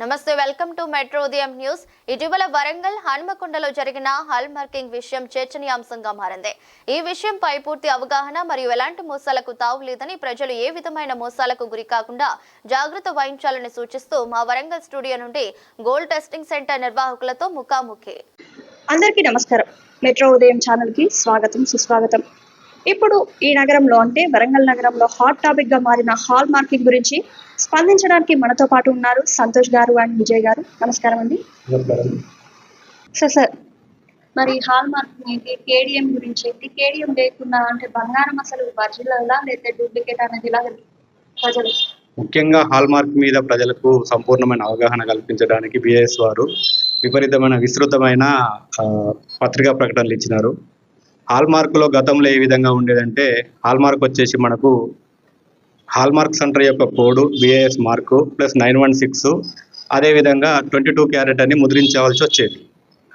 నమస్తే welcome to metro ఉదయం news. ఇటీవల వరంగల్ హనుమకొండలో జరిగిన హాల్ మార్కింగ్ విషయం చర్చనీయాంశంగా మారింది. ఈ విషయంపై పూర్తి అవగాహన మరియు ఎలాంటి మోసాలకు తావు లేదని ప్రజలు ఏ విధమైన మోసాలకు గురి కాకుండా జాగ్రత్త వహించాలని సూచిస్తూ మా వరంగల్ స్టూడియో నుండి గోల్డ్ టెస్టింగ్ సెంటర్ నిర్వాహకులతో ముఖాముఖి. అందరికీ నమస్కారం. మెట్రో ఉదయం ఛానల్కి స్వాగతం సుస్వాగతం. ఇప్పుడు ఈ నగరంలో అంటే వరంగల్ నగరంలో హాట్ టాపిక్గా మారిన హాల్ మార్కింగ్ గురించి స్పందించడానికి మనతో పాటు ఉన్నారు సంతోష్ గారు అండ్ విజయ్ గారు. నమస్కారం అండి. సార్ సార్ మరి హాల్ మార్కింగ్ ఏంటి? కేడిఎం గురించి ఏంటి? కేడిఎం లేకుండా అంటే బంగారం అసలు ఒరిజినల్ లేదా డూప్లికేట్ అనేది ఇలా ప్రజలు? ముఖ్యంగా హాల్మార్క్ మీద ప్రజలకు సంపూర్ణమైన అవగాహన కల్పించడానికి బిఐఎస్ వారు విపరీతమైన విస్తృతమైన పత్రికా ప్రకటనలు ఇచ్చినారు. హాల్మార్క్లో గతంలో ఏ విధంగా ఉండేదంటే హాల్మార్క్ వచ్చేసి మనకు హాల్మార్క్ సెంటర్ యొక్క code BIS mark plus nine one six అదేవిధంగా ట్వంటీ టూ క్యారెట్ అని ముద్రించవలసి వచ్చేది.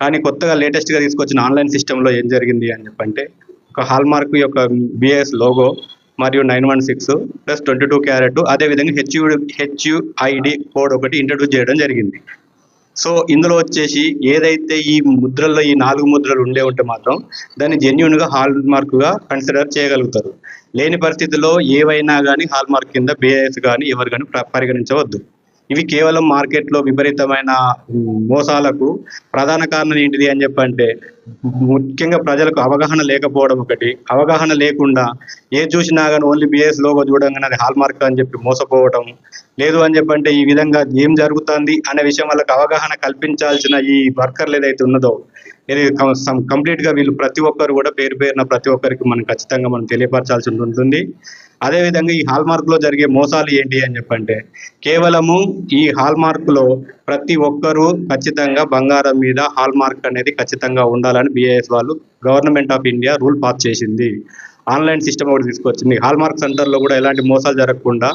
కానీ కొత్తగా లేటెస్ట్గా తీసుకొచ్చిన ఆన్లైన్ సిస్టంలో ఏం జరిగింది అని చెప్పంటే ఒక హాల్మార్క్ యొక్క బిఐఎస్ లోగో మరియు nine one six plus twenty two carat అదేవిధంగా హెచ్యు హెచ్యుఐడి కోడ్ ఒకటి ఇంట్రడ్యూస్ చేయడం జరిగింది. సో ఇందులో వచ్చేసి ఏదైతే ఈ ముద్రల్లో ఈ నాలుగు ముద్రలు ఉండే ఉంటే మాత్రం దాన్ని జెన్యున్గా హాల్ మార్క్గా కన్సిడర్ చేయగలుగుతారు. లేని పరిస్థితుల్లో ఏవైనా కానీ హాల్ మార్క్ కింద బేస్ కానీ ఎవరు కానీ పరిగణించవద్దు. ఇవి కేవలం మార్కెట్లో విపరీతమైన మోసాలకు ప్రధాన కారణం ఏంటిది అని చెప్పంటే ముఖ్యంగా ప్రజలకు అవగాహన లేకపోవడం ఒకటి. అవగాహన లేకుండా ఏ చూసినా కానీ ఓన్లీ బిఎస్ లోగో చూడంగానే అది హాల్ మార్క్ అని చెప్పి మోసపోవడం లేదు అని చెప్పంటే ఈ విధంగా ఏం జరుగుతుంది అనే విషయం వాళ్ళకి అవగాహన కల్పించాల్సిన ఈ వర్కర్లు ఏదైతే ఉన్నదో ఇది కంప్లీట్గా వీళ్ళు ప్రతి ఒక్కరు కూడా పేరు పేరున ప్రతి ఒక్కరికి మనం ఖచ్చితంగా మనం తెలియపరచాల్సి ఉంటుంది. అదేవిధంగా ఈ హాల్ మార్క్లో జరిగే మోసాలు ఏంటి అని చెప్పంటే కేవలము ఈ హాల్ మార్క్లో ప్రతి ఒక్కరూ ఖచ్చితంగా బంగారం మీద హాల్ మార్క్ అనేది ఖచ్చితంగా ఉండాలి. ఉండాలని బిఐఎస్ వాళ్ళు government of India rule pass చేసింది. ఆన్లైన్ సిస్టమ్ ఒకటి తీసుకొచ్చింది. హాల్ మార్క్ సెంటర్లో కూడా ఎలాంటి మోసాలు జరగకుండా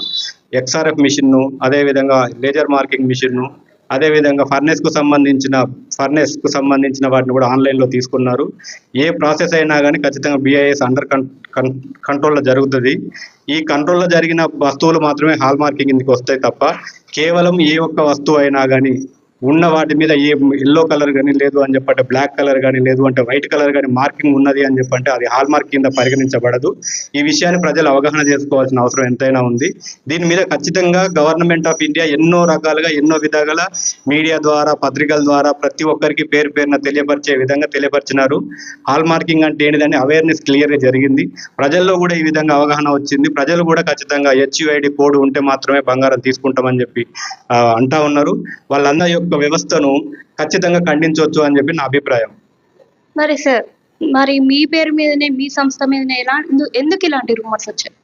ఎక్స్ఆర్ఎఫ్ మిషన్ను అదేవిధంగా లేజర్ మార్కింగ్ మిషన్ను అదేవిధంగా ఫర్నెస్కు సంబంధించిన ఫర్నెస్కు సంబంధించిన వాటిని కూడా ఆన్లైన్లో తీసుకున్నారు. ఏ ప్రాసెస్ అయినా కానీ ఖచ్చితంగా బిఐఎస్ అండర్ కంట్రోల్లో జరుగుతుంది. ఈ కంట్రోల్లో జరిగిన వస్తువులు మాత్రమే హాల్ మార్కింగ్ కిందకి వస్తాయి తప్ప కేవలం ఏ ఒక్క వస్తువు అయినా కానీ ఉన్న వాటి మీద ఏ ఎల్లో కలర్ కానీ లేదు అని చెప్పంటే బ్లాక్ కలర్ కానీ లేదు అంటే వైట్ కలర్ కానీ మార్కింగ్ ఉన్నది అని చెప్పంటే అది హాల్ మార్క్ కింద పరిగణించబడదు. ఈ విషయాన్ని ప్రజలు అవగాహన చేసుకోవాల్సిన అవసరం ఎంతైనా ఉంది. దీని మీద ఖచ్చితంగా గవర్నమెంట్ ఆఫ్ ఇండియా ఎన్నో రకాలుగా ఎన్నో విధాలుగా మీడియా ద్వారా పత్రికల ద్వారా ప్రతి ఒక్కరికి పేరు పేరున తెలియపరిచే విధంగా తెలియపరిచినారు. హాల్ మార్కింగ్ అంటే ఏంటిదని అవేర్నెస్ క్లియర్గా జరిగింది. ప్రజల్లో కూడా ఈ విధంగా అవగాహన వచ్చింది. ప్రజలు కూడా ఖచ్చితంగా హెచ్యుఐడి కోడ్ ఉంటే మాత్రమే బంగారం తీసుకుంటామని చెప్పి అంటా ఉన్నారు. వాళ్ళందరి యొక్క వ్యవస్థను ఖచ్చితంగా ఖండించవచ్చు అని చెప్పి నా అభిప్రాయం. మరి సార్ మరి మీ పేరు మీదనే మీ సంస్థ మీదనే ఎలా ఎందు- ఎందుకు ఇలాంటి రూమర్స్ వచ్చాయి?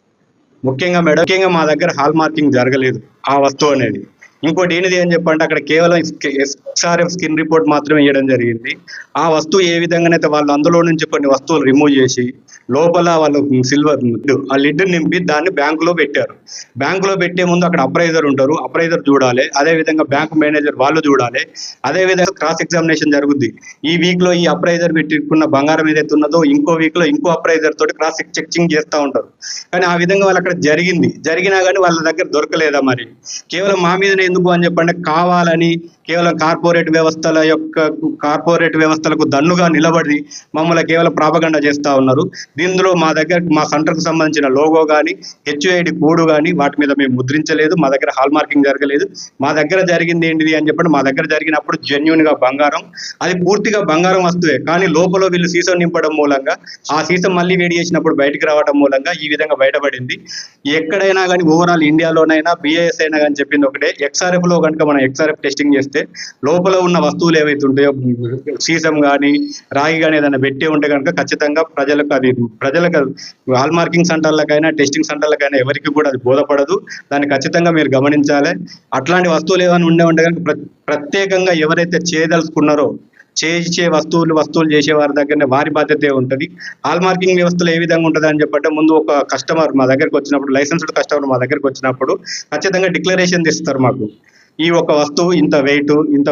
ముఖ్యంగా మేడం ముఖ్యంగా మా దగ్గర హాల్ మార్కింగ్ జరగలేదు ఆ వస్తువు అనేది. ఇంకోటి ఏంటిది అని చెప్పంటే అక్కడ కేవలం ఎస్ఆర్ఎఫ్ స్కిన్ రిపోర్ట్ మాత్రమే ఇవ్వడం జరిగింది. ఆ వస్తువు ఏ విధంగానైతే వాళ్ళు అందులో నుంచి కొన్ని వస్తువులు రిమూవ్ చేసి లోపల వాళ్ళు సిల్వర్ ఆ లిడ్ నింపి దాన్ని బ్యాంకులో పెట్టారు. బ్యాంకులో పెట్టే ముందు అక్కడ అప్రైజర్ ఉంటారు. అప్రైజర్ చూడాలి. అదే విధంగా బ్యాంక్ మేనేజర్ వాళ్ళు చూడాలి. అదే విధంగా క్రాస్ ఎగ్జామినేషన్ జరుగుద్ది. ఈ వీక్లో ఈ అప్రైజర్ పెట్టుకున్న బంగారం ఏదైతే ఉన్నదో ఇంకో వీక్లో ఇంకో అప్రైజర్ తోటి క్రాస్ చెక్కింగ్ చేస్తూ ఉంటారు. కానీ ఆ విధంగా వాళ్ళు అక్కడ జరిగింది. జరిగినా కానీ వాళ్ళ దగ్గర దొరకలేదా మరి? కేవలం మా మీదనే ఎందుకు అని చెప్పండి. కావాలని కేవలం కార్పొరేట్ వ్యవస్థల యొక్క కార్పొరేట్ వ్యవస్థలకు దన్నుగా నిలబడి మమ్మల్ని కేవలం ప్రాపగండ చేస్తా ఉన్నారు. దీనిలో మా దగ్గర మా సెంటర్కు సంబంధించిన లోగో కానీ హెచ్ఐడి కోడ్ కానీ వాటి మీద మేము ముద్రించలేదు. మా దగ్గర హాల్ మార్కింగ్ జరగలేదు. మా దగ్గర జరిగింది ఏంటిది అని చెప్పండి. మా దగ్గర జరిగినప్పుడు జెన్యున్గా బంగారం అది పూర్తిగా బంగారం వస్తువే. కానీ లోపల వీళ్ళు సీసం నింపడం మూలంగా ఆ సీసం మళ్ళీ వేడి చేసినప్పుడు బయటికి రావడం మూలంగా ఈ విధంగా బయటపడింది. ఎక్కడైనా కానీ ఓవరాల్ ఇండియాలోనైనా బిఏఎస్ అయినా కానీ చెప్పింది ఒకటే. ఎక్స్ఆర్ఎఫ్లో కనుక మనం ఎక్స్ఆర్ఎఫ్ టెస్టింగ్ చేస్తే లోపల ఉన్న వస్తువులు ఏవైతే ఉంటాయో సీసం కానీ రాగి కానీ ఏదైనా పెట్టే ఉంటే కనుక ఖచ్చితంగా ప్రజలకు అది ప్రజలకు హాల్ మార్కింగ్ సెంటర్లకైనా టెస్టింగ్ సెంటర్లకైనా ఎవరికి కూడా అది బోధపడదు. దాన్ని ఖచ్చితంగా మీరు గమనించాలి. అట్లాంటి వస్తువులు ఏమైనా ఉండే ఉంటే కనుక ప్రత్యేకంగా ఎవరైతే చేయదలుచుకున్నారో చేసే వస్తువులు వస్తువులు చేసే వారి దగ్గరనే వారి బాధ్యత ఉంటుంది. హాల్ మార్కింగ్ వ్యవస్థలో ఏ విధంగా ఉంటుంది అని చెప్పంటే ముందు ఒక కస్టమర్ మా దగ్గరకు వచ్చినప్పుడు లైసెన్స్డ్ కస్టమర్ మా దగ్గరకు వచ్చినప్పుడు ఖచ్చితంగా డిక్లరేషన్ తీస్తారు మాకు. ఈ ఒక వస్తువు ఇంత వెయిట్ ఇంత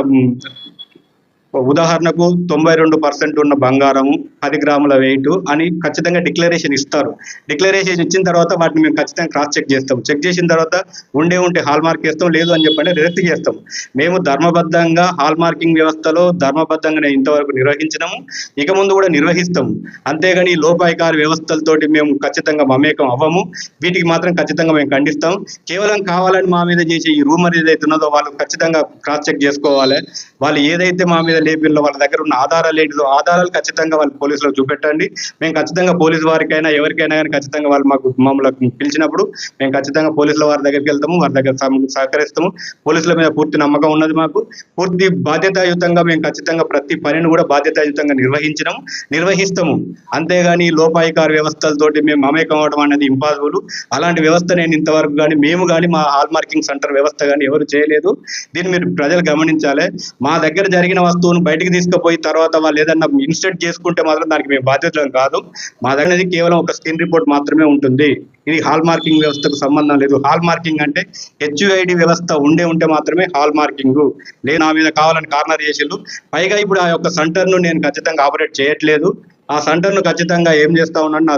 ఉదాహరణకు తొంభై రెండు పర్సెంట్ ఉన్న బంగారము పది గ్రాముల వెయిట్ అని ఖచ్చితంగా డిక్లరేషన్ ఇస్తారు. డిక్లరేషన్ ఇచ్చిన తర్వాత వాటిని మేము ఖచ్చితంగా క్రాస్ చెక్ చేస్తాం. చెక్ చేసిన తర్వాత ఉండే ఉంటే హాల్ మార్క్ చేస్తాం లేదు అని చెప్పండి రిజెక్ట్ చేస్తాం. మేము ధర్మబద్ధంగా హాల్ మార్కింగ్ వ్యవస్థలో ధర్మబద్ధంగా ఇంతవరకు నిర్వహించినాము. ఇక ముందు కూడా నిర్వహిస్తాము అంతేగాని ఈ లోపాయికారి వ్యవస్థలతోటి మేము ఖచ్చితంగా మమేకం అవ్వము. వీటికి మాత్రం ఖచ్చితంగా మేము ఖండిస్తాం. కేవలం కావాలని మా మీద చేసే ఈ రూమర్ ఏదైతే ఉన్నదో వాళ్ళు ఖచ్చితంగా క్రాస్ చెక్ చేసుకోవాలి. వాళ్ళు ఏదైతే మా మీద లేపిల్లో వాళ్ళ దగ్గర ఉన్న ఆధారాలు ఏంటిదో ఆధారాలు ఖచ్చితంగా వాళ్ళు పోలీసులకు చూపెట్టండి. మేము ఖచ్చితంగా పోలీసు వారికైనా ఎవరికైనా కానీ ఖచ్చితంగా వాళ్ళు మాకు మమ్మల్ని పిలిచినప్పుడు మేము ఖచ్చితంగా పోలీసుల వారి దగ్గరికి వెళ్తాము వారి దగ్గర సహకరిస్తాము. పోలీసుల మీద పూర్తి నమ్మకం ఉన్నది మాకు. పూర్తి బాధ్యతాయుతంగా మేము ఖచ్చితంగా ప్రతి పనిని కూడా బాధ్యతాయుతంగా నిర్వహించినాము. నిర్వహిస్తాము. అంతేగాని లోపాయికార వ్యవస్థలతోటి మేము మమేకం అవడం అనేది ఇంపాసిబుల్ అలాంటి వ్యవస్థ నేను ఇంతవరకు కానీ మేము కానీ మా హాల్ మార్కింగ్ సెంటర్ వ్యవస్థ కానీ ఎవరు చేయలేదు. దీన్ని మీరు ప్రజలు గమనించాలి. మా దగ్గర జరిగిన వస్తువును బయటకు తీసుకుపోయి తర్వాత వాళ్ళు ఏదన్నా ఇన్స్టెంట్ చేసుకుంటే మాత్రం దానికి మేము బాధ్యతలు కాదు. మా దగ్గర కేవలం ఒక స్కిన్ రిపోర్ట్ మాత్రమే ఉంటుంది. ఇది హాల్ మార్కింగ్ వ్యవస్థకు సంబంధం లేదు. హాల్ మార్కింగ్ అంటే హెచ్యుఐడి వ్యవస్థ ఉండే ఉంటే మాత్రమే హాల్ మార్కింగ్. లేదు నా మీద కావాలని కార్నర్ చేసిండు పైగా ఇప్పుడు ఆ యొక్క సెంటర్ను నేను ఖచ్చితంగా ఆపరేట్ చేయట్లేదు. ఆ సెంటర్ను ఖచ్చితంగా ఏం చేస్తా ఉన్నాను? నా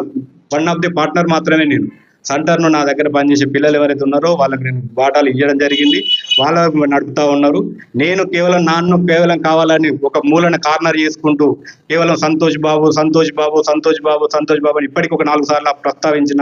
వన్ ఆఫ్ ది పార్ట్నర్ మాత్రమే నేను. సెంటర్ను నా దగ్గర పనిచేసే పిల్లలు ఎవరైతే ఉన్నారో వాళ్ళకి నేను వాటాలు ఇవ్వడం జరిగింది. వాళ్ళ నడుపుతా ఉన్నారు. నేను కేవలం నాన్ను కేవలం కావాలని ఒక మూలన కార్నర్ చేసుకుంటూ కేవలం సంతోష్ బాబు సంతోష్ బాబు సంతోష్ బాబు సంతోష్ బాబు అని ఇప్పటికి ఒక నాలుగు సార్లు ప్రస్తావించిన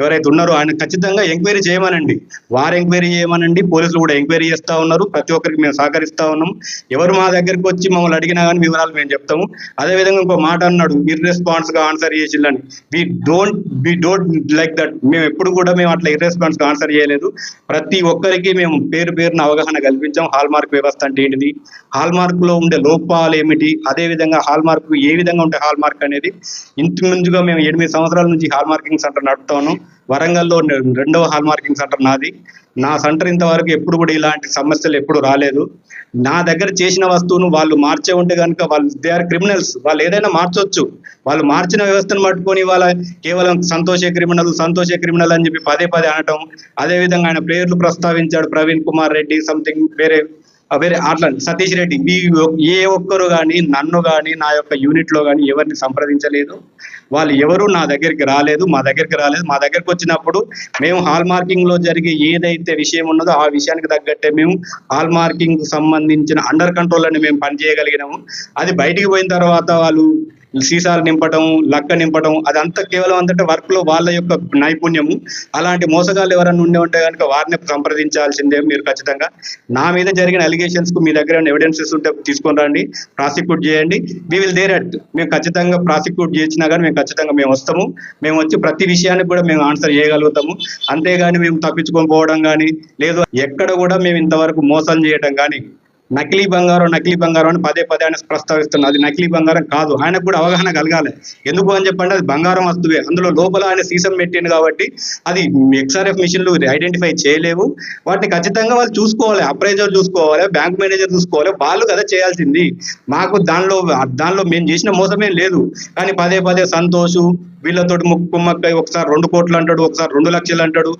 ఎవరైతే ఉన్నారో ఆయన ఖచ్చితంగా ఎంక్వైరీ చేయమనండి. వారు ఎంక్వైరీ చేయమనండి. పోలీసులు కూడా ఎంక్వైరీ చేస్తూ ఉన్నారు. ప్రతి ఒక్కరికి మేము సహకరిస్తూ ఉన్నాం. ఎవరు మా దగ్గరికి వచ్చి మమ్మల్ని అడిగినా కానీ వివరాలు మేము చెప్తాము. అదే విధంగా ఇంకో మాట అన్నాడు ఇర్రెస్పాన్స్గా ఆన్సర్ చేసిందని we don't we don't like that మేము ఎప్పుడు కూడా మేము అట్లా ఇర్రెస్పాన్స్ ఆన్సర్ చేయలేదు. ప్రతి ఒక్కరికి మేము పేరు పేరున అవగాహన కల్పించాం. హాల్ మార్క్ వ్యవస్థ అంటే ఏంటిది? హాల్ మార్క్లో ఉండే లోపాలు ఏమిటి? అదే విధంగా హాల్ మార్క్ ఏ విధంగా ఉంటే హాల్ మార్క్ అనేది? ఇంత ముందుగా మేము ఎనిమిది సంవత్సరాల నుంచి హాల్ మార్కింగ్ సెంటర్ నడుపుతాను వరంగల్లో రెండవ హాల్ మార్కింగ్ సెంటర్ నాది. నా సెంటర్ ఇంతవరకు ఎప్పుడు కూడా ఇలాంటి సమస్యలు ఎప్పుడు రాలేదు. నా దగ్గర చేసిన వస్తువును వాళ్ళు మార్చే ఉంటే కనుక వాళ్ళు దే ఆర్ క్రిమినల్స్ వాళ్ళు ఏదైనా మార్చొచ్చు. వాళ్ళు మార్చిన వ్యవస్థను పట్టుకొని వాళ్ళ కేవలం సంతోషే క్రిమినల్ సంతోషే క్రిమినల్ అని చెప్పి పదే పదే అనటం. అదే విధంగా ఆయన పేర్లు ప్రస్తావించాడు ప్రవీణ్ కుమార్ రెడ్డి సంథింగ్ వేరే వేరే అట్లా సతీష్ రెడ్డి మీ ఏ ఒక్కరు కానీ నన్ను కానీ నా యొక్క యూనిట్లో కానీ ఎవరిని సంప్రదించలేదు. వాళ్ళు ఎవరు నా దగ్గరికి రాలేదు మా దగ్గరికి రాలేదు. మా దగ్గరికి వచ్చినప్పుడు మేము హాల్ మార్కింగ్లో జరిగే ఏదైతే విషయం ఉన్నదో ఆ విషయానికి తగ్గట్టే మేము హాల్ మార్కింగ్ సంబంధించిన అండర్ కంట్రోల్ అని మేము పనిచేయగలిగినాము. అది బయటికి పోయిన తర్వాత వాళ్ళు సీసాలు నింపడం లక్క నింపడం అదంతా కేవలం అంతటా వర్క్లో వాళ్ళ యొక్క నైపుణ్యము. అలాంటి మోసగాళ్ళు ఎవరైనా ఉండే ఉంటే కనుక వారిని సంప్రదించాల్సిందే మీరు ఖచ్చితంగా. నా మీద జరిగిన అలిగేషన్స్కు మీ దగ్గర ఎవిడెన్సెస్ ఉంటే తీసుకొని రండి ప్రాసిక్యూట్ చేయండి. వి విల్ దేర్ అట్ మేము ఖచ్చితంగా ప్రాసిక్యూట్ చేసినా కానీ మేము ఖచ్చితంగా మేము వస్తాము. మేము వచ్చి ప్రతి విషయానికి కూడా మేము ఆన్సర్ చేయగలుగుతాము. అంతేగాని మేము తప్పించుకొని పోవడం కానీ లేదు ఎక్కడ కూడా మేము ఇంతవరకు మోసం చేయడం కానీ నకిలీ బంగారం నకిలీ బంగారం అని పదే పదే ఆయన ప్రస్తావిస్తున్నారు. అది నకిలీ బంగారం కాదు. ఆయనకు కూడా అవగాహన కలగాలి. ఎందుకు అని చెప్పండి అది బంగారం వస్తువే. అందులో లోపల ఆయన సీసం పెట్టింది కాబట్టి అది ఎక్స్ఆర్ఎఫ్ మిషన్లు ఐడెంటిఫై చేయలేవు. వాటిని ఖచ్చితంగా వాళ్ళు చూసుకోవాలి. అప్రైజర్ చూసుకోవాలి బ్యాంక్ మేనేజర్ చూసుకోవాలి. వాళ్ళు కదా చేయాల్సింది. మాకు దానిలో దానిలో మేము చేసిన మోసమేం లేదు. కానీ పదే పదే సంతోషు వీళ్ళతోటి ముక్కు ఒకసారి రెండు కోట్లు అంటాడు ఒకసారి రెండు లక్షలు అంటాడు.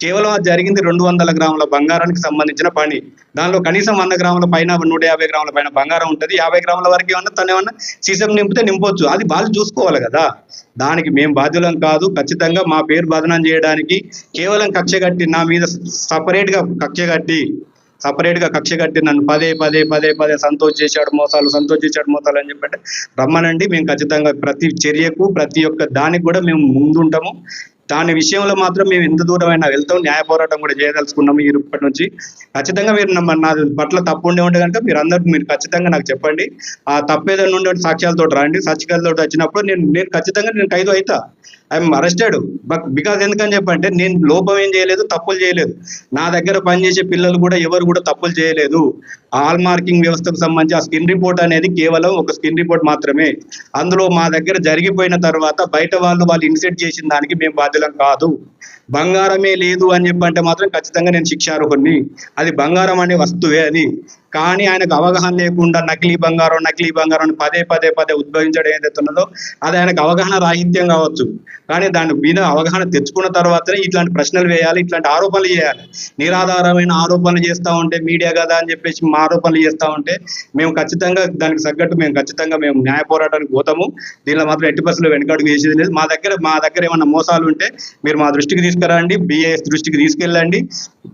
కేవలం అది జరిగింది రెండు వందల గ్రాముల బంగారానికి సంబంధించిన పని. దానిలో కనీసం వంద గ్రాముల పైన నూట యాభై గ్రాముల పైన బంగారం ఉంటుంది. యాభై గ్రాముల వరకు ఏమన్నా తను ఏమన్నా సీసం నింపితే నింపొచ్చు. అది వాళ్ళు చూసుకోవాలి కదా. దానికి మేము బాధ్యులం కాదు. ఖచ్చితంగా మా పేరు బదనం చేయడానికి కేవలం కక్ష కట్టి నా మీద సపరేట్గా కక్ష కట్టి సపరేట్గా కక్ష కట్టి నన్ను పదే పదే పదే పదే సంతోష్ చేశాడు మోసాలు సంతోష్ చేశాడు మోసాలు అని చెప్పంటే రమ్మనండి మేము ఖచ్చితంగా ప్రతి చర్యకు ప్రతి ఒక్క దానికి కూడా మేము ముందుంటాము. దాని విషయంలో మాత్రం మేము ఎంత దూరమైనా వెళ్తాం న్యాయ పోరాటం కూడా చేయదలుచుకున్నాము ఈ ఇప్పటి నుంచి. ఖచ్చితంగా మీరు నా పట్ల తప్పు ఉండే ఉంటే కనుక మీరు అందరూ మీరు ఖచ్చితంగా నాకు చెప్పండి. ఆ తప్పేదైనా ఉండే సాక్ష్యాలతో రండి. సాక్షికాలతో వచ్చినప్పుడు నేను నేను ఖచ్చితంగా నేను ఖైదు అవుతా ఐఎమ్ అరెస్టెడ్ బట్ బికాస్ ఎందుకని చెప్పంటే నేను లోపం ఏం చేయలేదు తప్పులు చేయలేదు. నా దగ్గర పనిచేసే పిల్లలు కూడా ఎవరు కూడా తప్పులు చేయలేదు. ఆల్ మార్కింగ్ వ్యవస్థకు సంబంధించి ఆ స్కిన్ రిపోర్ట్ అనేది కేవలం ఒక స్కిన్ రిపోర్ట్ మాత్రమే. అందులో మా దగ్గర జరిగిపోయిన తర్వాత బయట వాళ్ళు వాళ్ళు ఇన్సెట్ చేసిన దానికి మేము బాధ్యులం కాదు. బంగారమే లేదు అని చెప్పంటే మాత్రం ఖచ్చితంగా నేను శిక్షార్హుణ్ణి. అది బంగారం అనే వస్తువే అని కానీ ఆయనకు అవగాహన లేకుండా నకిలీ బంగారం నకిలీ బంగారం అని పదే పదే పదే ఉద్భవించడం ఏదైతున్నదో అది ఆయనకు అవగాహన రాహిత్యం కావచ్చు. కానీ దాని మీద అవగాహన తెచ్చుకున్న తర్వాతనే ఇట్లాంటి ప్రశ్నలు వేయాలి ఇట్లాంటి ఆరోపణలు చేయాలి. నిరాధారమైన ఆరోపణలు చేస్తా ఉంటే మీడియా కదా అని చెప్పేసి మా ఆరోపణలు చేస్తూ ఉంటే మేము ఖచ్చితంగా దానికి తగ్గట్టు మేము ఖచ్చితంగా మేము న్యాయ పోరాటానికి పోతాము. దీనిలో మాత్రం ఎట్టి బస్సులో వెనుకడుగు వేసేది లేదు. మా దగ్గర మా దగ్గర ఏమన్నా మోసాలు ఉంటే మీరు మా దృష్టికి తీసుకురండి బిఏఎస్ దృష్టికి తీసుకెళ్ళండి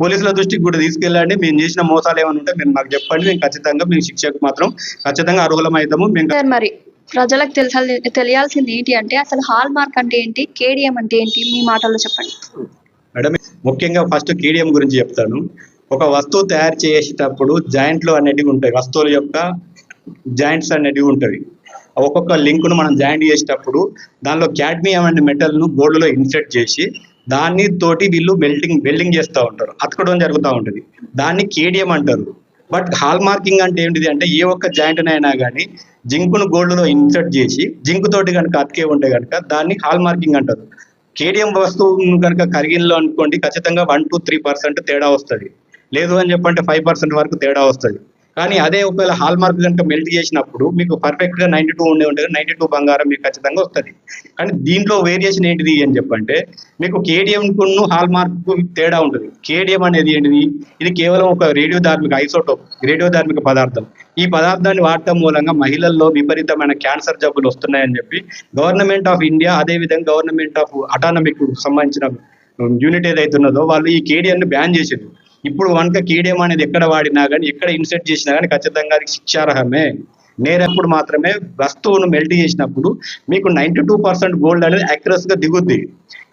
పోలీసుల దృష్టికి కూడా తీసుకెళ్ళండి. మేము చేసిన మోసాలు ఏమైనా ఉంటే మీరు మాకు చెప్పండి. మేము ఖచ్చితంగా మేము శిక్షకు మాత్రం ఖచ్చితంగా అర్హులం అవుతాము మేము మరి ప్రజలకు తెలిసాలి తెలియాల్సింది ఏంటి అంటే అసలు హాల్ మార్క్ అంటే ఏంటి? కేడిఎం అంటే ఏంటి? మీ మాటల్లో చెప్పండి. మేడం ముఖ్యంగా ఫస్ట్ కేడిఎం గురించి చెప్తాను. ఒక వస్తువు తయారు చేసేటప్పుడు జాయింట్లు అనేటివి ఉంటాయి. వస్తువుల యొక్క జాయింట్స్ అనేటివి ఉంటాయి. ఒక్కొక్క లింక్ను మనం జాయింట్ చేసేటప్పుడు దానిలో క్యాడ్మియం అనే మెటల్ను గోల్డ్లో ఇన్సెట్ చేసి దాన్ని తోటి వీళ్ళు మెల్టింగ్ వెల్డింగ్ చేస్తూ ఉంటారు. అతకడం జరుగుతూ ఉంటుంది. దాన్ని కేడిఎం అంటారు. బట్ హాల్ మార్కింగ్ అంటే ఏంటిది అంటే ఏ ఒక్క జాయింట్ అయినా కానీ జింకును గోల్డ్లో ఇన్సర్ట్ చేసి జింక్ తోటి కనుక అతికే ఉంటే కనుక దాన్ని హాల్ మార్కింగ్ అంటారు. కేడిఎం వస్తువు కనుక కరిగిల్లో అనుకోండి ఖచ్చితంగా వన్ టు త్రీ పర్సెంట్ తేడా వస్తుంది. లేదు అని చెప్పంటే ఫైవ్ పర్సెంట్ వరకు తేడా వస్తుంది. కానీ అదే ఒకవేళ హాల్ మార్క్ కనుక మెల్ట్ చేసినప్పుడు మీకు పర్ఫెక్ట్గా నైన్టీ టూ ఉండే ఉంటుంది నైన్టీ టూ బంగారం మీకు ఖచ్చితంగా వస్తుంది. కానీ దీంట్లో వేరియేషన్ ఏంటిది అని చెప్పంటే మీకు కేడిఎం హాల్ మార్క్ తేడా ఉంటుంది. కేడిఎం అనేది ఏంటిది? ఇది కేవలం ఒక రేడియో ధార్మిక ఐసోటోప్ రేడియో ధార్మిక పదార్థం. ఈ పదార్థాన్ని వాడటం మూలంగా మహిళల్లో విపరీతమైన క్యాన్సర్ జబ్బులు వస్తున్నాయని చెప్పి గవర్నమెంట్ ఆఫ్ ఇండియా అదే విధంగా గవర్నమెంట్ ఆఫ్ అటానమిక్ సంబంధించిన um, యూనిట్ ఏదైతే ఉన్నదో వాళ్ళు ఈ కేడిఎం బ్యాన్ చేసింది ఇప్పుడు కనుక కేడిఎం అనేది ఎక్కడ వాడినా కానీ ఎక్కడ ఇన్సెట్ చేసినా కానీ ఖచ్చితంగా అది శిక్షార్హమే. నేరప్పుడు మాత్రమే వస్తువును మెల్ట్ చేసినప్పుడు మీకు నైంటీ టూ పర్సెంట్ గోల్డ్ అనేది అక్యురస్గా దిగుద్ది.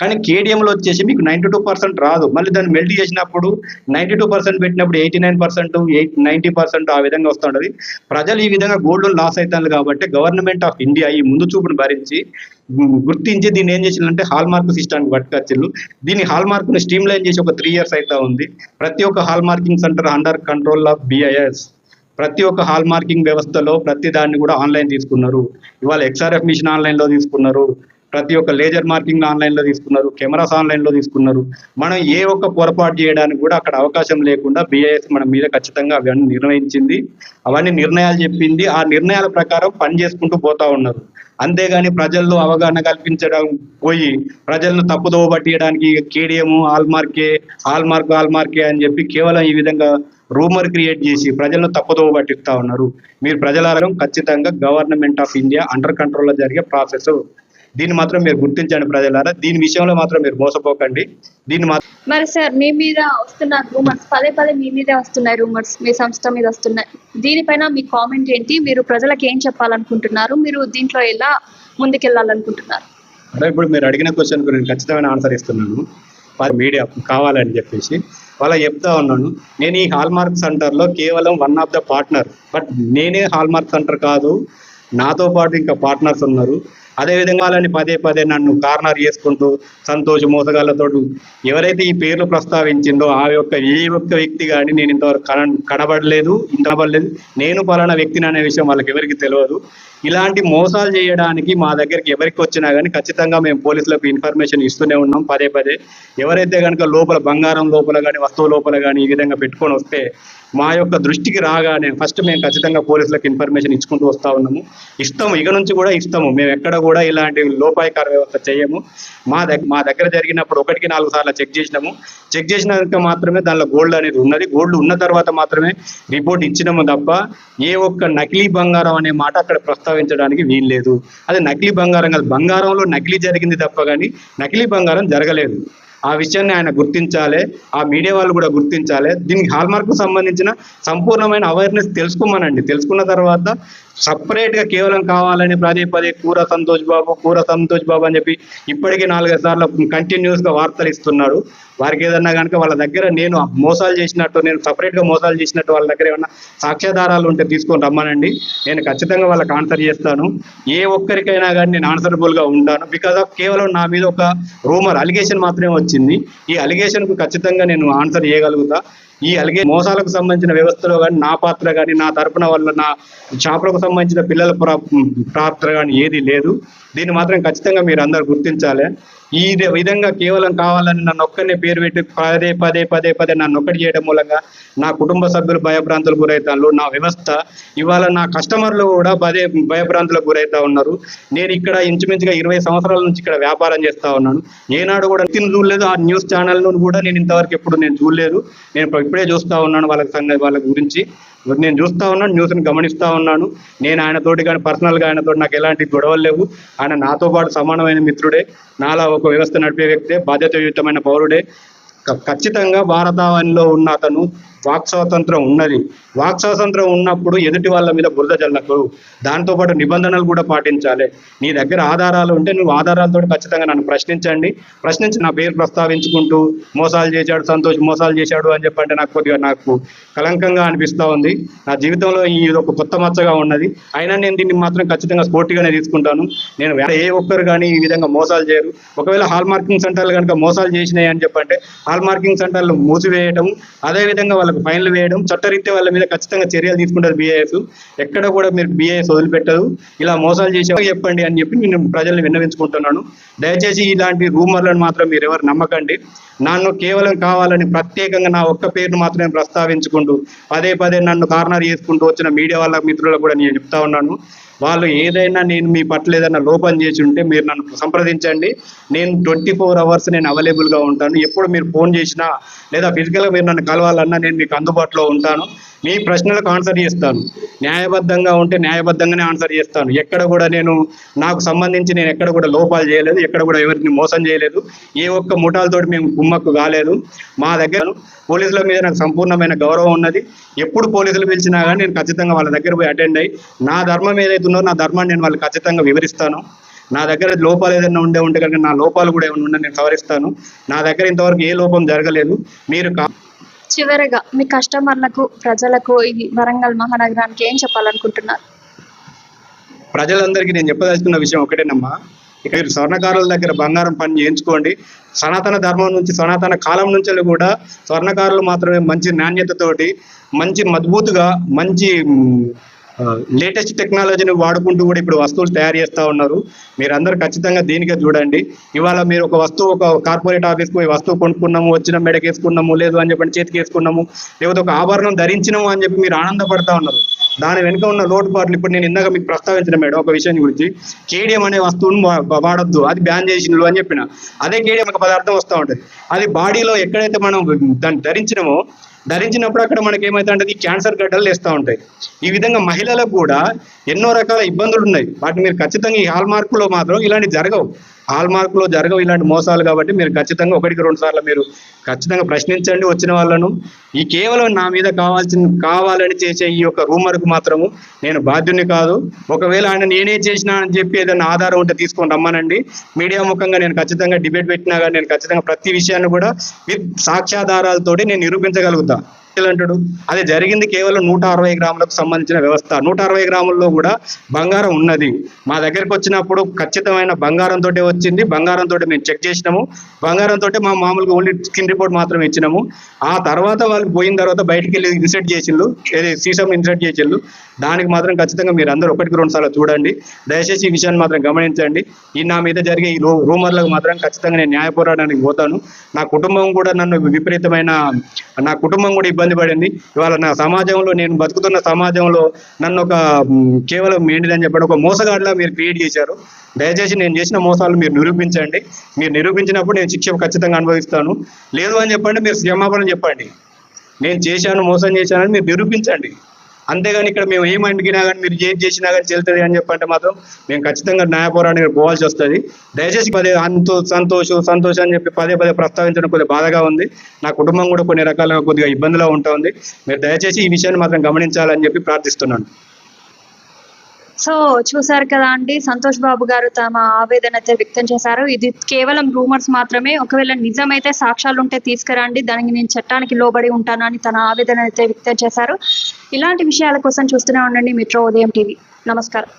కానీ కేడిఎంలో వచ్చేసి మీకు నైంటీ టూ పర్సెంట్ రాదు. మళ్ళీ దాన్ని మెల్ట్ చేసినప్పుడు నైన్టీ టూ పర్సెంట్ పెట్టినప్పుడు eighty nine percent eight ninety percent ఆ విధంగా వస్తుంటది ప్రజలు ఈ విధంగా గోల్డ్ లాస్ అవుతారు కాబట్టి గవర్నమెంట్ ఆఫ్ ఇండియా ఈ ముందు చూపును భరించి గుర్తించి దీన్ని ఏం చేసిందంటే హాల్ మార్క్ సిస్టానికి పట్టుకొచ్చిళ్ళు దీన్ని హాల్ మార్క్ని స్ట్రీమ్ లైన్ చేసి ఒక త్రీ ఇయర్స్ అయితే ఉంది. ప్రతి ఒక్క hall marking center under control of BIS ప్రతి ఒక్క హాల్ మార్కింగ్ వ్యవస్థలో ప్రతి దాన్ని కూడా ఆన్లైన్ తీసుకున్నారు. ఇవాళ ఎక్స్ఆర్ఎఫ్ మిషన్ ఆన్లైన్లో తీసుకున్నారు. ప్రతి ఒక్క లేజర్ మార్కింగ్ ఆన్లైన్లో తీసుకున్నారు. కెమెరాస్ ఆన్లైన్లో తీసుకున్నారు. మనం ఏ ఒక్క పొరపాటు చేయడానికి కూడా అక్కడ అవకాశం లేకుండా బిఐఎస్ మన మీద ఖచ్చితంగా అవన్నీ నిర్ణయించింది. అవన్నీ నిర్ణయాలు చెప్పింది. ఆ నిర్ణయాల ప్రకారం పని చేసుకుంటూ పోతా ఉన్నారు. అంతేగాని ప్రజల్లో అవగాహన కల్పించడం పోయి ప్రజలను తప్పుదోవ పట్టియడానికి కేడిఎం హాల్ మార్కే హాల్ మార్క్ హాల్ మార్కే అని చెప్పి కేవలం ఈ విధంగా రూమర్ క్రియేట్ చేసి ప్రజలను తప్పుదోవ పట్టిస్తా ఉన్నారు. మీరు ప్రజల ఖచ్చితంగా గవర్నమెంట్ ఆఫ్ ఇండియా అండర్ కంట్రోల్లో జరిగే ప్రాసెస్. దీన్ని మాత్రం మీరు గుర్తించండి ప్రజలారా. దీని విషయంలో మాత్రం మీరు మోసపోకండి. దీన్ని మాత్రం మరి సార్ మీ మీద వస్తున్న రూమర్స్ పదే పదే మీ మీదే వస్తున్నాయి రూమర్స్ మీ సంస్థ మీద వస్తున్నాయి. దీనిపైన మీ కామెంట్ ఏంటి? మీరు ప్రజలకు ఏం చెప్పాలనుకుంటున్నారు? మీరు దీంట్లో ఎలా ముందుకెళ్ళాలనుకుంటున్నారు? అంటే ఇప్పుడు మీరు అడిగిన క్వశ్చన్ నేను ఖచ్చితమైన ఆన్సర్ ఇస్తున్నాను. మీడియా కావాలని చెప్పేసి వాళ్ళ చెప్తా ఉన్నాను. నేను ఈ హాల్ మార్క్ సెంటర్లో కేవలం one of the partner but నేనే హాల్ మార్క్ సెంటర్ కాదు. నాతో పాటు ఇంకా పార్ట్నర్స్ ఉన్నారు. అదేవిధంగా వాళ్ళని పదే పదే నన్ను కార్నర్ చేసుకుంటూ సంతోష్ మోసగాళ్ళతో ఎవరైతే ఈ పేర్లు ప్రస్తావించిందో ఆ యొక్క ఏ ఒక్క వ్యక్తి కానీ నేను ఇంతవరకు కన కనబడలేదు కనబడలేదు. నేను పలానా వ్యక్తిని అనే విషయం వాళ్ళకి ఎవరికి తెలియదు. ఇలాంటి మోసాలు చేయడానికి మా దగ్గరికి ఎవరికి వచ్చినా కానీ ఖచ్చితంగా మేము పోలీసులకు ఇన్ఫర్మేషన్ ఇస్తూనే ఉన్నాం పదే పదే. ఎవరైతే కనుక లోపల బంగారం లోపల కానీ వస్తువు లోపల కానీ ఈ విధంగా పెట్టుకొని వస్తే మా యొక్క దృష్టికి రాగానే ఫస్ట్ మేము ఖచ్చితంగా పోలీసులకు ఇన్ఫర్మేషన్ ఇచ్చుకుంటూ వస్తా ఉన్నాము. ఇస్తాము ఇక నుంచి కూడా ఇస్తాము. మేము ఎక్కడ కూడా ఇలాంటి లోపాయకార వ్యవస్థ చేయము. మా దగ్గర మా దగ్గర జరిగినప్పుడు ఒకటికి నాలుగు సార్లు చెక్ చేసినాము. చెక్ చేసినాక మాత్రమే దానిలో గోల్డ్ అనేది ఉన్నది. గోల్డ్ ఉన్న తర్వాత మాత్రమే రిపోర్ట్ ఇచ్చినాము తప్ప ఏ ఒక్క నకిలీ బంగారం అనే మాట అక్కడ ప్రస్తుతం ప్రస్తావించడానికి వీల్లేదు. అదే నకిలీ బంగారం కాదు బంగారంలో నకిలీ జరిగింది తప్ప కానీ నకిలీ బంగారం జరగలేదు. ఆ విషయాన్ని ఆయన గుర్తించాలి ఆ మీడియా వాళ్ళు కూడా గుర్తించాలి. దీనికి హాల్మార్క్ సంబంధించిన సంపూర్ణమైన అవేర్నెస్ తెలుసుకోమనండి. తెలుసుకున్న తర్వాత సపరేట్గా కేవలం కావాలని పదే పదే కూర సంతోష్ బాబు కూర సంతోష్ బాబు అని చెప్పి ఇప్పటికీ నాలుగైదు సార్లు కంటిన్యూస్గా వార్తలు ఇస్తున్నాడు. వారికి ఏదన్నా కనుక వాళ్ళ దగ్గర నేను మోసాలు చేసినట్టు నేను సపరేట్గా మోసాలు చేసినట్టు వాళ్ళ దగ్గర ఏమన్నా సాక్ష్యాధారాలు ఉంటే తీసుకొని రమ్మనండి. నేను ఖచ్చితంగా వాళ్ళకి ఆన్సర్ చేస్తాను. ఏ ఒక్కరికైనా కానీ నేను ఆన్సరబుల్గా ఉంటాను. బికాజ్ ఆఫ్ కేవలం నా మీద ఒక రూమర్ అలిగేషన్ మాత్రమే వచ్చింది. ఈ అలిగేషన్కు ఖచ్చితంగా నేను ఆన్సర్ చేయగలుగుతా. ఈ అలిగే మోసాలకు సంబంధించిన వ్యవస్థలో కానీ నా పాత్ర కానీ నా తరపున వల్ల నా షాపులకు సంబంధించిన పిల్లల పాత్ర కానీ ఏది లేదు. దీన్ని మాత్రం ఖచ్చితంగా మీరు అందరు గుర్తించాలి. ఈ విధంగా కేవలం కావాలని నన్ను ఒక్కనే పేరు పెట్టి పదే పదే పదే పదే నన్ను ఒక్కటి చేయడం మూలంగా నా కుటుంబ సభ్యులు భయభ్రాంతులకు గురవుతాను నా వ్యవస్థ ఇవాళ నా కస్టమర్లు కూడా పదే భయభ్రాంతులకు గురవుతా ఉన్నారు. నేను ఇక్కడ ఇంచుమించుగా ఇరవై సంవత్సరాల నుంచి ఇక్కడ వ్యాపారం చేస్తా ఉన్నాను. ఏనాడు కూడా తిని చూడలేదు ఆ న్యూస్ ఛానల్ కూడా నేను ఇంతవరకు ఎప్పుడు నేను చూడలేదు. నేను ఇప్పుడే చూస్తా ఉన్నాను వాళ్ళ సంగతి వాళ్ళ గురించి. నేను చూస్తా ఉన్నాను న్యూస్ని గమనిస్తా ఉన్నాను. నేను ఆయనతోటి కానీ పర్సనల్గా ఆయనతో నాకు ఎలాంటి గొడవలు లేవు. ఆయన నాతో పాటు సమానమైన మిత్రుడే. నాలా ఒక వ్యవస్థ నడిపే వ్యక్తే బాధ్యతాయుతమైన పౌరుడే. ఖచ్చితంగా భారతావనిలో ఉన్న అతను వాక్ స్వాతంత్రం ఉన్నది. వాక్ స్వాతంత్రం ఉన్నప్పుడు ఎదుటి వాళ్ళ మీద బురద జల్లకు దాంతోపాటు నిబంధనలు కూడా పాటించాలి. నీ దగ్గర ఆధారాలు ఉంటే నువ్వు ఆధారాలతో ఖచ్చితంగా నన్ను ప్రశ్నించండి. ప్రశ్నించి నా పేరు ప్రస్తావించుకుంటూ మోసాలు చేశాడు సంతోష్ మోసాలు చేశాడు అని చెప్పంటే నాకు కొద్దిగా నాకు కలంకంగా అనిపిస్తూ ఉంది. నా జీవితంలో ఇది ఒక కొత్త మచ్చగా ఉన్నది. అయినా నేను దీన్ని మాత్రం ఖచ్చితంగా స్పోర్టీగానే తీసుకుంటాను. నేను వేరే ఏ ఒక్కరు కానీ ఈ విధంగా మోసాలు చేయరు. ఒకవేళ హాల్ మార్కింగ్ సెంటర్లు కనుక మోసాలు చేసినాయి అని చెప్పంటే హాల్ మార్కింగ్ సెంటర్లు మూసివేయటం అదే విధంగా వాళ్ళకు ఫైన్లు వేయడం చట్టరీత్యా వాళ్ళ మీద ఖచ్చితంగా చర్యలు తీసుకుంటారు బీఐఎస్ ఎక్కడ కూడా మీరు బీఐఎస్ వదిలిపెట్టదు ఇలా మోసాలు చేసే చెప్పండి అని చెప్పి నేను ప్రజల్ని విన్నవించుకుంటున్నాను. దయచేసి ఇలాంటి రూమర్లను మాత్రం మీరు ఎవరు నమ్మకండి. నన్ను కేవలం కావాలని ప్రత్యేకంగా నా ఒక్క పేరును మాత్రమే ప్రస్తావించుకుంటూ పదే పదే నన్ను కార్నర్ చేసుకుంటూ వచ్చిన మీడియా వాళ్ళ మిత్రులకు కూడా నేను చెప్తా ఉన్నాను. వాళ్ళు ఏదైనా నేను మీ పట్ల ఏదైనా లోపం చేసి ఉంటే మీరు నన్ను సంప్రదించండి. నేను ట్వంటీ ఫోర్ అవర్స్ నేను అవైలబుల్గా ఉంటాను. ఎప్పుడు మీరు ఫోన్ చేసినా లేదా ఫిజికల్గా మీరు నన్ను కలవాలన్నా నేను మీకు అందుబాటులో ఉంటాను. మీ ప్రశ్నలకు ఆన్సర్ చేస్తాను. న్యాయబద్ధంగా ఉంటే న్యాయబద్ధంగానే ఆన్సర్ చేస్తాను. ఎక్కడ కూడా నేను నాకు సంబంధించి నేను ఎక్కడ కూడా లోపాలు చేయలేదు ఎక్కడ కూడా ఎవరిని మోసం చేయలేదు ఏ ఒక్క ముఠాలతోటి మేము గుమ్మక్కు కాలేదు. మా దగ్గర పోలీసుల మీద నాకు సంపూర్ణమైన గౌరవం ఉన్నది. ఎప్పుడు పోలీసులు పిలిచినా కానీ నేను ఖచ్చితంగా వాళ్ళ దగ్గర పోయి అటెండ్ అయ్యి నా ధర్మం ఏదైతే ఉందో నా ధర్మాన్ని నేను వాళ్ళకి ఖచ్చితంగా వివరిస్తాను. నా దగ్గర లోపాలు ఏదైనా ఉండే ఉంటే కనుక నా లోపాలు కూడా ఏమైనా ఉండే నేను సవరిస్తాను. నా దగ్గర ఇంతవరకు ఏ లోపం జరగలేదు. మీరు కా- చివరగా మీ కస్టమర్లకు ప్రజలకు ఈ వరంగల్ మహానగరానికి ఏం చెప్పాలనుకుంటున్నారు? ప్రజలందరికీ నేను చెప్పదలుచుకున్న విషయం ఒకటేనమ్మా. ఇక్కడ మీరు స్వర్ణకారుల దగ్గర బంగారం పని చేయించుకోండి. సనాతన ధర్మం నుంచి సనాతన కాలం నుంచి కూడా స్వర్ణకారులు మాత్రమే మంచి నాణ్యతతోటి మంచి మضబూతుగా మంచి లేటెస్ట్ టెక్నాలజీని వాడుకుంటూ కూడా ఇప్పుడు వస్తువులు తయారు చేస్తూ ఉన్నారు. మీరందరూ ఖచ్చితంగా దీనికే చూడండి. ఇవాళ మీరు ఒక వస్తువు ఒక కార్పొరేట్ ఆఫీస్కి పోయి వస్తువు కొనుక్కున్నాము వచ్చిన మెడకేసుకున్నాము లేదు అని చెప్పి చేతికి వేసుకున్నాము లేకపోతే ఒక ఆభరణం ధరించినాము అని చెప్పి మీరు ఆనందపడతా ఉన్నారు. దాని వెనుక ఉన్న లోటుపాట్లు ఇప్పుడు నేను ఇందాక మీకు ప్రస్తావించిన మేడం ఒక విషయం గురించి. కేడియం అనే వస్తువును వాడద్దు అది బ్యాన్ చేసిండ్రు అని చెప్పిన. అదే కేడియం ఒక పదార్థం వస్తూ ఉంటుంది. అది బాడీలో ఎక్కడైతే మనం దాన్ని ధరించినామో ధరించినప్పుడు అక్కడ మనకి ఏమైతే క్యాన్సర్ గడ్డలు లేస్తూ ఉంటాయి. ఈ విధంగా మహిళలకు కూడా ఎన్నో రకాల ఇబ్బందులు ఉన్నాయి వాటిని మీరు ఖచ్చితంగా ఈ హాల్ మార్కులో మాత్రం ఇలాంటివి జరగవు. హాల్ మార్కులో జరగవు ఇలాంటి మోసాలు కాబట్టి మీరు ఖచ్చితంగా ఒకటికి రెండు సార్లు మీరు ఖచ్చితంగా ప్రశ్నించండి వచ్చిన వాళ్ళను ఈ కేవలం నా మీద కావాల్సిన కావాలని చేసే ఈ యొక్క రూమర్కు మాత్రము నేను బాధ్యుని కాదు. ఒకవేళ ఆయన నేనే చేసినా అని చెప్పి ఏదైనా ఆధారం ఉంటే తీసుకొని రమ్మనండి. మీడియా ముఖంగా నేను ఖచ్చితంగా డిబేట్ పెట్టినా కానీ నేను ఖచ్చితంగా ప్రతి విషయాన్ని కూడా విత్ సాక్ష్యాధారాలతోటి నేను నిరూపించగలుగుతా అంటాడు? అది జరిగింది కేవలం నూట అరవై గ్రాములకు సంబంధించిన వ్యవస్థ. నూట అరవై గ్రాముల్లో కూడా బంగారం ఉన్నది. మా దగ్గరకు వచ్చినప్పుడు ఖచ్చితమైన బంగారంతో వచ్చింది. బంగారంతో మేము చెక్ చేసినాము. బంగారంతో మా మామూలుగా ఓన్లీ స్కిన్ రిపోర్ట్ మాత్రం ఇచ్చినాము. ఆ తర్వాత వాళ్ళు పోయిన తర్వాత బయటికి వెళ్ళి ఇన్సెట్ చేసిండ్రు. ఏది సీసం ఇన్సెట్ చేసిండ్రు. దానికి మాత్రం ఖచ్చితంగా మీరు అందరూ ఒకటికి రెండు సార్లు చూడండి. దయచేసి ఈ విషయాన్ని మాత్రం గమనించండి. ఈ నా మీద జరిగే ఈ రూ- రూమర్లకు మాత్రం ఖచ్చితంగా నేను న్యాయ పోరాటానికి పోతాను. నా కుటుంబం కూడా నన్ను విపరీతమైన నా కుటుంబం కూడా ఇబ్బంది పడింది. ఇవాళ నా సమాజంలో నేను బతుకుతున్న సమాజంలో నన్ను ఒక కేవలం ఏంటిదని చెప్పండి ఒక మోసగాడిలా మీరు క్రియేట్ చేశారు. దయచేసి నేను చేసిన మోసాలు మీరు నిరూపించండి. మీరు నిరూపించినప్పుడు నేను శిక్ష ఖచ్చితంగా అనుభవిస్తాను. లేదు అని చెప్పండి మీరు క్షమాపణ చెప్పండి. నేను చేశాను మోసం చేశానని మీరు నిరూపించండి. అంతేగాని ఇక్కడ మేము ఏం అడిగినా కానీ మీరు ఏం చేసినా కానీ చెల్తుంది అని చెప్పంటే మాత్రం మేము ఖచ్చితంగా న్యాయ పోరాటానికి పోవాల్సి వస్తుంది. దయచేసి పదే అంతో సంతోషం సంతోషం అని చెప్పి పదే పదే ప్రస్తావించడం కొద్దిగా బాధగా ఉంది. నా కుటుంబం కూడా కొన్ని రకాలుగా కొద్దిగా ఇబ్బందిలో ఉంటుంది మీరు దయచేసి ఈ విషయాన్ని మాత్రం గమనించాలని చెప్పి ప్రార్థిస్తున్నాను. సో చూసారు కదా అండి సంతోష్ బాబు గారు తమ ఆవేదన అయితే వ్యక్తం చేశారు. ఇది కేవలం రూమర్స్ మాత్రమే. ఒకవేళ నిజమైతే సాక్ష్యాలు ఉంటే తీసుకురండి. దానికి నేను చట్టానికి లోబడి ఉంటానని తన ఆవేదన అయితే వ్యక్తం చేశారు. ఇలాంటి విషయాల కోసం చూస్తూనే ఉండండి మెట్రో ఉదయం టీవీ. నమస్కారం.